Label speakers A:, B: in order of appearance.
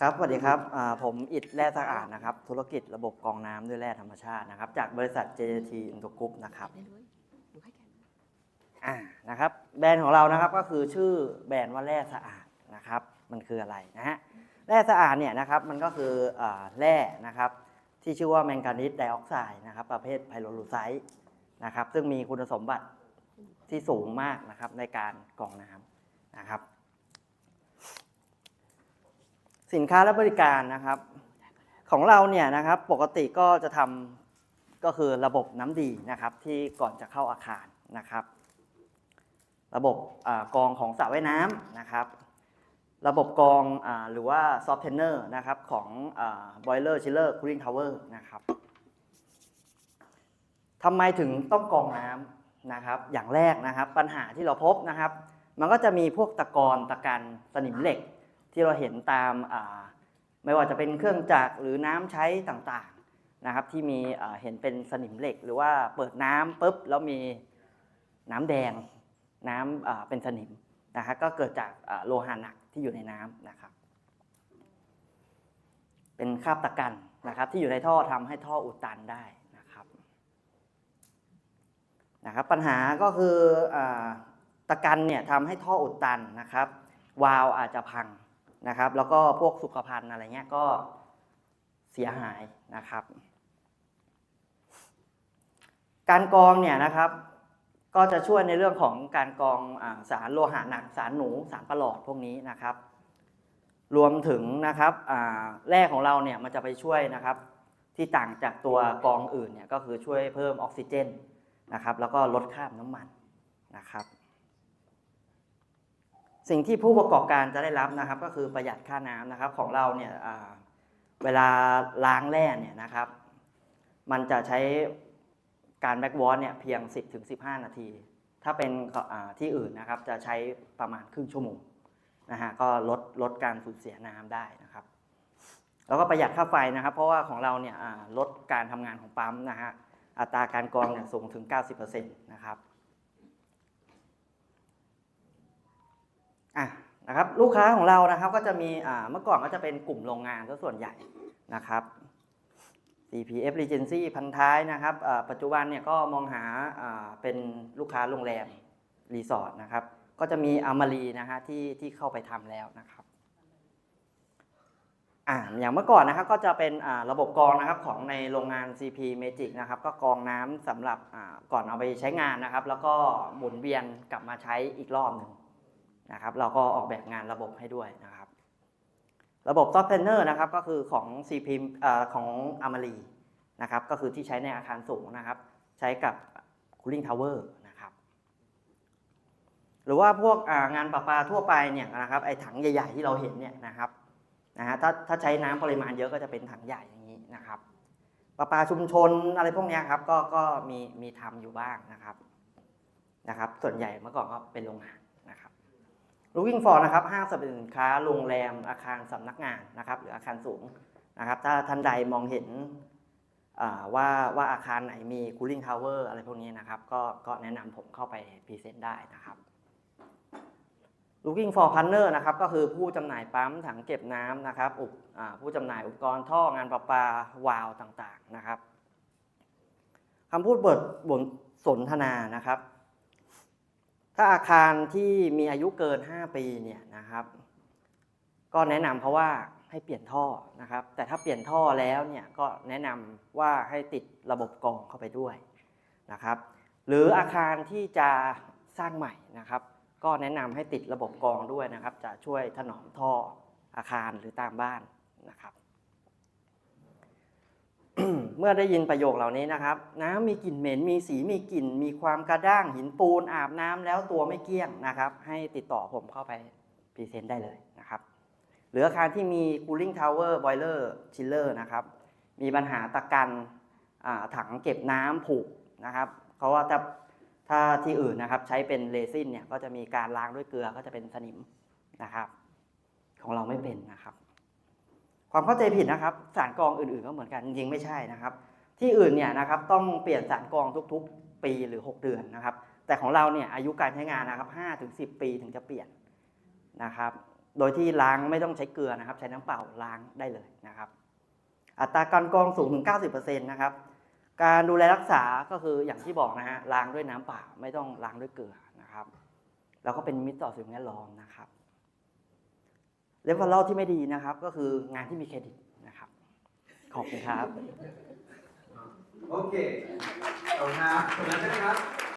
A: ครับสวัสดีครับอ่าผมอิดแร่สะอาดนะครับ ธุรกิจระบบกรองน้ำด้วยแร่ธรรมชาตินะครับ จากบริษัท JT i n t o Group นะครับ
B: ได้เลยหนูให้แก
A: อ่านะครับ แบรนด์ของเรานะครับก็คือชื่อแบรนด์ว่าแร่สะอาดนะครับ มันคืออะไรนะฮะแร่สะอาดเนี่ยนะครับมันก็คืออาแร่นะครับ ที่ชื่อว่าแมงกานีสไดออกไซด์นะครับ ประเภทไพโรลูไซต์นะครับ ซึ่งมีคุณสมบัติที่สูงมากนะครับในการกรองน้ำนะครับ สินค้าและบริการนะครับ ของเราเนี่ยนะครับปกติก็จะทำก็คือระบบน้ำดีนะครับ ที่ก่อนจะเข้าอาคารนะครับ ระบบกรองของสระว่ายน้ำนะครับ ระบบกรองอหรือว่าซอฟต์เทนเนอร์นะครับของบอยเลอร์ชิลเลอร์คูลิ่งทาวเวอร์นะครับทำไมถึงต้องกรองน้ำนะครับ อย่างแรกนะครับ ปัญหาที่เราพบนะครับ มันก็จะมีพวกตะกอนตะกันสนิมเหล็ก ที่เราเห็นตามไม่ว่าจะเป็นเครื่องจักรหรือน้ำใช้ต่างๆนะครับ ที่มีเห็นเป็นสนิมเหล็ก หรือว่าเปิดน้ำปุ๊บแล้วมีน้ำแดงน้ำอ่าเป็นสนิมนะครับก็เกิดจากโลหะหนักที่อยู่ในน้ำนะครับ เป็นคราบตะกันนะครับที่อยู่ในท่อทำให้ท่ออุดตันได้นะครับนะครับ ปัญหาก็คืออตะกันเนี่ยทำให้ท่ออุดตันนะครับ วาล์วอาจจะพัง นะครับ แล้วก็พวกสุขภัณฑ์อะไรเงี้ยก็เสียหายนะครับ การกรองเนี่ยนะครับ ก็จะช่วยในเรื่องของการกรองอสารโลหะหนักสารหนูสารประหลอดพวกนี้นะครับ รวมถึงนะครับแร่ของเราเนี่ยมันจะไปช่วยนะครับที่ต่างจากตัวกรองอื่นเนี่ยก็คือช่วยเพิ่มออกซิเจนนะครับ แล้วก็ลดคราบน้ำมันนะครับ สิ่งที่ผู้ประกอบการจะได้รับนะครับ ก็คือประหยัดค่าน้ำนะครับ ของเราเนี่ยเวลาล้างแร่เนี่ยนะครับ มันจะใช้การแบ็กวอชเนี่ยเพียง 10-15 นาที ถ้าเป็นที่อื่นนะครับจะใช้ประมาณครึ่งชั่วโมงนะฮะก็ลดลดการสูญเสียน้ำได้นะครับ แล้วก็ประหยัดค่าไฟนะครับ เพราะว่าของเราเนี่ยลดการทำงานของปั๊มนะฮะอัตราการกรองเนี่ยสูงถึง 90%นะครับ อะ นะครับลูกค้าของเรานะครับก็จะมีเมื่อก่อนก็จะเป็นกลุ่มโรงงานซะส่วนใหญ่นะครับ CPF Regency พันท้ายนะครับปัจจุบันเนี่ยก็มองหาเป็นลูกค้าโรงแรมรีสอร์ทนะครับ ก็จะมีอามารีนะฮะที่ที่เข้าไปทำแล้วนะครับอ่าอย่างเมื่อก่อนนะครับก็จะเป็นระบบกรองนะครับของในโรงงาน CP Magic นะครับ ก็กรองน้ำสำหรับก่อนเอาไปใช้งานนะครับ แล้วก็หมุนเวียนกลับมาใช้อีกรอบหนึ่ง นะครับ เราก็ออกแบบงานระบบให้ด้วยนะครับ ระบบซอฟต์แวร์นะครับก็คือของ CP เอ่อของอมารีนะครับก็คือที่ใช้ในอาคารสูงนะครับ ใช้กับ cooling tower นะครับ หรือว่าพวกงานประปาทั่วไปเนี่ยนะครับไอ้ถังใหญ่ๆที่เราเห็นเนี่ยนะครับนะฮะถ้าถ้าใช้น้ำปริมาณเยอะก็จะเป็นถังใหญ่อย่างนี้นะครับประปาชุมชนอะไรพวกเนี้ยครับก็ก็มีมีทำอยู่บ้างนะครับนะครับ ส่วนใหญ่เมื่อก่อนก็เป็นโรงงานนะครับ Looking for นะครับห้างสรรพสินค้าโรงแรมอาคารสำนักงานนะครับหรืออาคารสูงนะครับถ้าท่านใดมองเห็นว่าว่าอาคารไหนมี cooling tower อะไรพวกนี้นะครับ ก็ก็แนะนำผมเข้าไปพรีเซนต์ได้นะครับ Looking for partner นะครับก็คือผู้จำหน่ายปั๊มถังเก็บน้ำนะครับอุปผู้จำหน่ายอุปกรณ์ท่องานประปาวาล์วต่างๆนะครับคำพูดบทบทสนทนานะครับ ถ้าอาคารที่มีอายุเกิน 5 ปีเนี่ยนะครับ ก็แนะนำเพราะว่าให้เปลี่ยนท่อนะครับ แต่ถ้าเปลี่ยนท่อแล้วเนี่ยก็แนะนำว่าให้ติดระบบกรองเข้าไปด้วยนะครับ หรืออาคารที่จะสร้างใหม่นะครับ ก็แนะนำให้ติดระบบกรองด้วยนะครับ จะช่วยถนอมท่ออาคารหรือตามบ้านนะครับ เมื่อได้ยินประโยคเหล่านี้นะครับ น้ำมีกลิ่นเหม็น มีสีมีกลิ่น มีความกระด้างหินปูนอาบน้ำแล้วตัวไม่เกลี้ยงนะครับ ให้ติดต่อผมเข้าไปพรีเซนต์ได้เลยนะครับ หรืออาคารที่มี cooling tower boiler chiller นะครับ มีปัญหาตะกันถังเก็บน้ำผุนะครับเพราะว่าถ้าถ้าที่อื่นนะครับใช้เป็นเรซินเนี่ยก็จะมีการล้างด้วยเกลือก็จะเป็นสนิมนะครับ ของเราไม่เป็นนะครับ ความเข้าใจผิดนะครับ สารกรองอื่นๆก็เหมือนกันจริงๆไม่ใช่นะครับ ที่อื่นเนี่ยนะครับต้องเปลี่ยนสารกรองทุกๆ ปีหรือ 6 เดือนนะครับ แต่ของเราเนี่ยอายุการใช้งานนะครับ5ถึง10 ปีถึงจะเปลี่ยนนะครับ โดยที่ล้างไม่ต้องใช้เกลือนะครับ ใช้น้ำเปล่าล้างได้เลยนะครับ อัตราการกรองสูงถึง 90%นะครับการดูแลรักษาก็คืออย่างที่บอกนะฮะล้างด้วยน้ำเปล่าไม่ต้องล้างด้วยเกลือนะครับ แล้วก็เป็นมิตรต่อสิ่งแวดล้อมนะครับ เรฟเฟอรัลที่ไม่ดีนะครับ ก็คืองานที่มีเครดิตนะครับ ขอบคุณครับ
B: โอเคขอบคุณครับขอบคุณใช่ไหมครับ